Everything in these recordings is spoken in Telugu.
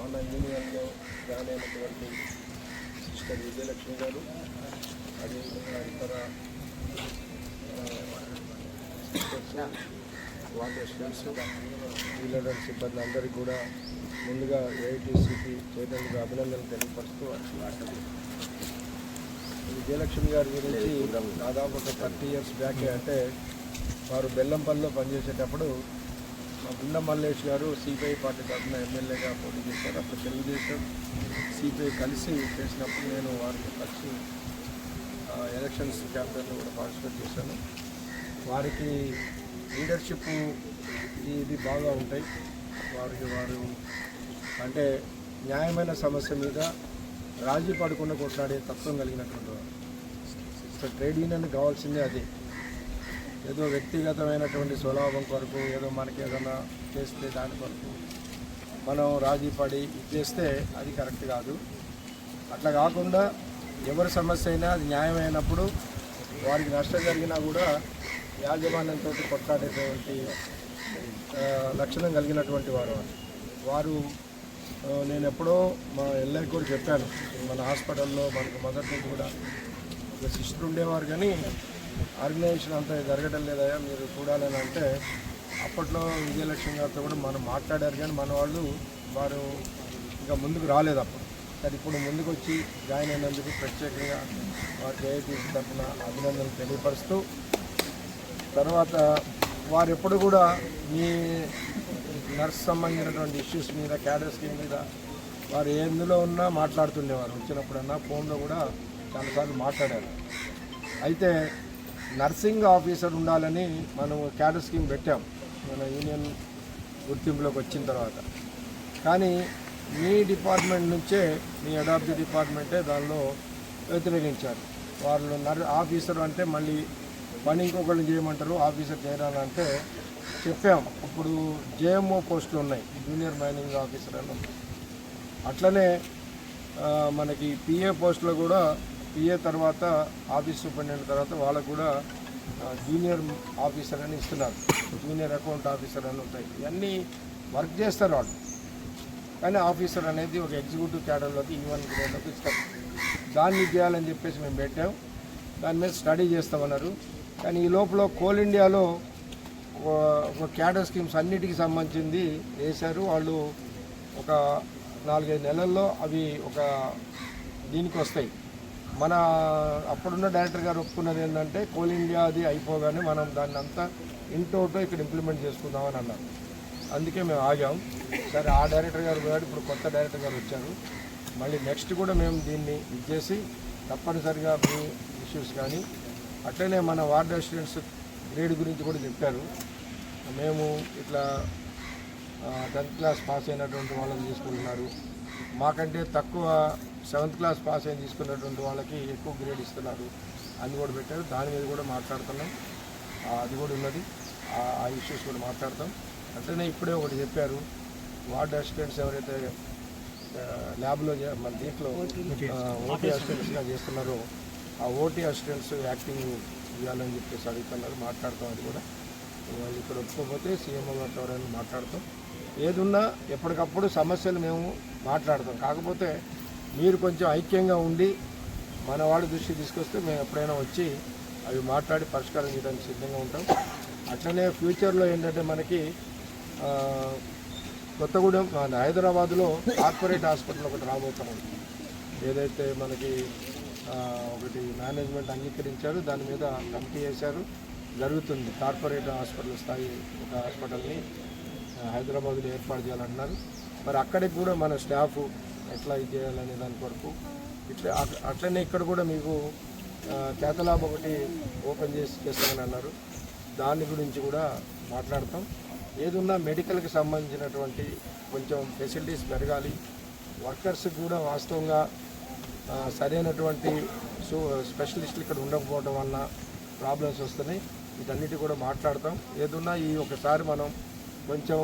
మన యూనియన్లో జాయిన్ అయినటువంటి సిస్టర్ విజయలక్ష్మి గారు అదేవిధంగా ఇతర వాటర్ స్టూడెంట్స్ సిబ్బంది అందరికీ కూడా ముందుగా ఏఐటీసీకి చైతన్య అభినందనలు తెలియపరుస్తూ విజయలక్ష్మి గారి గురించి దాదాపు ఒక థర్టీ ఇయర్స్ బ్యాక్ అంటే వారు బెల్లంపల్లిలో పనిచేసేటప్పుడు మా గుండ మల్లేష్ గారు సిపిఐ పార్టీ తరఫున ఎమ్మెల్యేగా పోటీ చేశారు. అప్పుడు తెలుగుదేశం సిపిఐ కలిసి చేసినప్పుడు నేను వారికి కలిసి ఎలక్షన్స్ క్యాంపెయిన్లో కూడా పార్టిసిపేట్ చేశాను. వారికి లీడర్షిప్ ఇది బాగా ఉంటాయి. వారికి వారు అంటే న్యాయమైన సమస్య మీద రాజీ పడకుండా కొట్లాడే తత్వం కలిగినటువంటి వారు. సో ట్రేడ్ యూనియన్ కావాల్సిందే అది. ఏదో వ్యక్తిగతమైనటువంటి స్వలాభం కొరకు ఏదో మనకి ఏదైనా చేస్తే దాని కొరకు మనం రాజీ పడి చేస్తే అది కరెక్ట్ కాదు అట్లా కాకుండా ఎవరి సమస్య అయినా అది న్యాయమైనప్పుడు వారికి నష్టం జరిగినా కూడా యాజమాన్యంతో కొట్లాడేటువంటి లక్షణం కలిగినటువంటి వారు వారు. నేను ఎప్పుడో మా ఎల్ఐ కూడా చెప్పాను మన హాస్పిటల్లో మనకు మొదటి కూడా ఒక సిస్టర్ ఉండేవారు కానీ ఆర్గనైజేషన్ అంతా జరగడం లేదయా మీరు చూడాలని అంటే అప్పట్లో విజయలక్ష్మి గారితో కూడా మనం మాట్లాడారు కానీ మన వాళ్ళు వారు ఇంకా ముందుకు రాలేదు అప్పుడు. కానీ ఇప్పుడు ముందుకు వచ్చి జాయిన్ అయినందుకు ప్రత్యేకంగా వారికి ఏఐటీసీ తరఫున అభినందనలు తెలియపరుస్తూ తర్వాత వారు ఎప్పుడు కూడా మీ నర్స్ సంబంధించినటువంటి ఇష్యూస్ మీద క్యాడర్ స్కీమ్ మీద వారు ఎందులో ఉన్నా మాట్లాడుతుండేవారు. వచ్చినప్పుడన్నా ఫోన్లో కూడా చాలాసార్లు మాట్లాడారు. అయితే నర్సింగ్ ఆఫీసర్ ఉండాలని మనం క్యాడర్ స్కీమ్ పెట్టాం. మన యూనియన్ గుర్తింపులోకి వచ్చిన తర్వాత. కానీ మీ డిపార్ట్మెంట్ నుంచే మీ అడాప్టీ డిపార్ట్మెంటే దానిలో వ్యతిరేకించారు. వాళ్ళు నర్ ఆఫీసర్ అంటే మళ్ళీ పని ఇంకొకళ్ళు చేయమంటారు ఆఫీసర్ చేయాలంటే చెప్పాం. ఇప్పుడు జేఎంఓ పోస్టులు ఉన్నాయి జూనియర్ మైనింగ్ ఆఫీసర్ అని. ఉంది. అట్లనే మనకి పిఏ పోస్టులో కూడా పిఏ తర్వాత ఆఫీస్ సూపరింటెండెంట్ తర్వాత వాళ్ళకు కూడా జూనియర్ ఆఫీసర్ అని ఇస్తున్నారు. జూనియర్ అకౌంట్ ఆఫీసర్ అని ఉంటాయి. ఇవన్నీ వర్క్ చేస్తారు వాళ్ళు. కానీ ఆఫీసర్ అనేది ఒక ఎగ్జిక్యూటివ్ క్యాడర్లోకి ఈవెన్ గ్రేడ్లోకి ఇస్తారు. దాన్ని చేయాలని చెప్పేసి మేము పెట్టాం. దాని మీద స్టడీ చేస్తామన్నారు. కానీ ఈ లోపల కోల్ ఇండియాలో ఒక- ఒక క్యాడర్ స్కీమ్స్ అన్నిటికి సంబంధించింది వేశారు. వాళ్ళు ఒక నాలుగైదు నెలల్లో అవి ఒక దీనికి వస్తాయి. మన అప్పుడున్న డైరెక్టర్ గారు ఒప్పుకున్నది ఏంటంటే కోల్ ఇండియా అది అయిపోగానే మనం దాన్ని అంతా ఇంటోటో ఇక్కడ ఇంప్లిమెంట్ చేసుకుందామని అన్నారు. అందుకే మేము ఆగాం. సరే ఆ డైరెక్టర్ గారు పోయాడు ఇప్పుడు కొత్త డైరెక్టర్ గారు వచ్చారు. మళ్ళీ నెక్స్ట్ కూడా మేము దీన్ని ఇచ్చేసి తప్పనిసరిగా మీ ఇష్యూస్ కానీ అట్లనే మన వార్డ్ రెసిడెంట్స్ గ్రేడ్ గురించి కూడా చెప్పారు. మేము ఇట్లా టెన్త్ క్లాస్ పాస్ అయినటువంటి వాళ్ళని తీసుకుంటున్నారు. మాకంటే తక్కువ సెవెంత్ క్లాస్ పాస్ అయిన తీసుకున్నటువంటి వాళ్ళకి ఎక్కువ గ్రేడ్ ఇస్తున్నారు. అని కూడా పెట్టారు. దాని మీద కూడా మాట్లాడుతున్నాం. అది కూడా ఉన్నది. ఆ- ఇష్యూస్ కూడా మాట్లాడతాం. అట్లనే ఇప్పుడే ఒకటి చెప్పారు. వార్డ్ అసిస్టెంట్స్ ఎవరైతే ల్యాబ్లో మన దీంట్లో ఓటీ అసిస్టెంట్స్గా చేస్తున్నారో ఆ ఓటీ అసిస్టెంట్స్ యాక్టింగ్ ఇవ్వాలని చెప్పేసి అడుగుతున్నారు. మాట్లాడతాం అది కూడా. వాళ్ళు ఇక్కడ ఒప్పుకోకపోతే సీఎంఓ గారితో ఎవరైనా మాట్లాడతాం. ఏదున్నా ఎప్పటికప్పుడు సమస్యలు మేము మాట్లాడతాం. కాకపోతే మీరు కొంచెం ఐక్యంగా ఉండి మన వాడి దృష్టి తీసుకొస్తే మేము ఎప్పుడైనా వచ్చి అవి మాట్లాడి పరిష్కారం చేయడానికి సిద్ధంగా ఉంటాం. అట్లనే ఫ్యూచర్లో ఏంటంటే మనకి కొత్తగూడెం హైదరాబాద్లో కార్పొరేట్ హాస్పిటల్ ఒకటి రాబోతున్నాం ఏదైతే మనకి ఒకటి మేనేజ్మెంట్ అంగీకరించారు దాని మీద కమిటీ వేశారు. జరుగుతుంది. కార్పొరేట్ హాస్పిటల్ స్థాయి ఒక హాస్పిటల్ని హైదరాబాద్లో ఏర్పాటు చేయాలంటున్నారు మరి అక్కడికి కూడా మన స్టాఫ్ ఎట్లా ఇది చేయాలనే దాని కొరకు ఇట్లా అట్లనే ఇక్కడ కూడా మీకు కేతలాబ్ ఒకటి ఓపెన్ చేసి చేస్తామని అన్నారు. దాని గురించి కూడా మాట్లాడతాం. ఏదున్నా మెడికల్కి సంబంధించినటువంటి కొంచెం ఫెసిలిటీస్ పెరగాలి. వర్కర్స్ కూడా వాస్తవంగా సరైనటువంటి సో స్పెషలిస్టులు ఇక్కడ ఉండకపోవడం వలన ప్రాబ్లమ్స్ వస్తున్నాయి. వీటన్నిటి కూడా మాట్లాడతాం. ఏదున్నా ఈ ఒకసారి మనం కొంచెం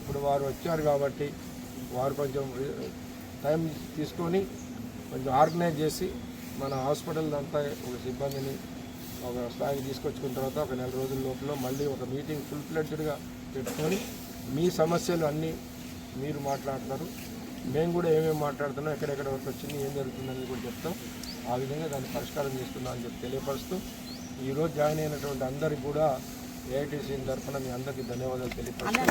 ఇప్పుడు వారు వచ్చారు కాబట్టి వారు కొంచెం టైం తీసుకొని కొంచెం ఆర్గనైజ్ చేసి మన హాస్పిటల్ అంతా ఒక సిబ్బందిని ఒక స్థాయికి తీసుకొచ్చుకున్న తర్వాత ఒక నెల రోజుల లోపల మళ్ళీ ఒక మీటింగ్ ఫుల్ ఫ్లెడ్జ్డ్గా పెట్టుకొని మీ సమస్యలు అన్నీ మీరు మాట్లాడతారు. మేము కూడా ఏమేమి మాట్లాడుతున్నాం ఎక్కడెక్కడ వరకు వచ్చింది ఏం జరుగుతుందని కూడా చెప్తాం. ఆ విధంగా దాన్ని పరిష్కారం చేస్తున్నాం అని చెప్పి తెలియపరుస్తూ ఈరోజు జాయిన్ అయినటువంటి అందరికి కూడా ఏఐటీసీ తరఫున మీ అందరికీ ధన్యవాదాలు తెలియపరుస్తూ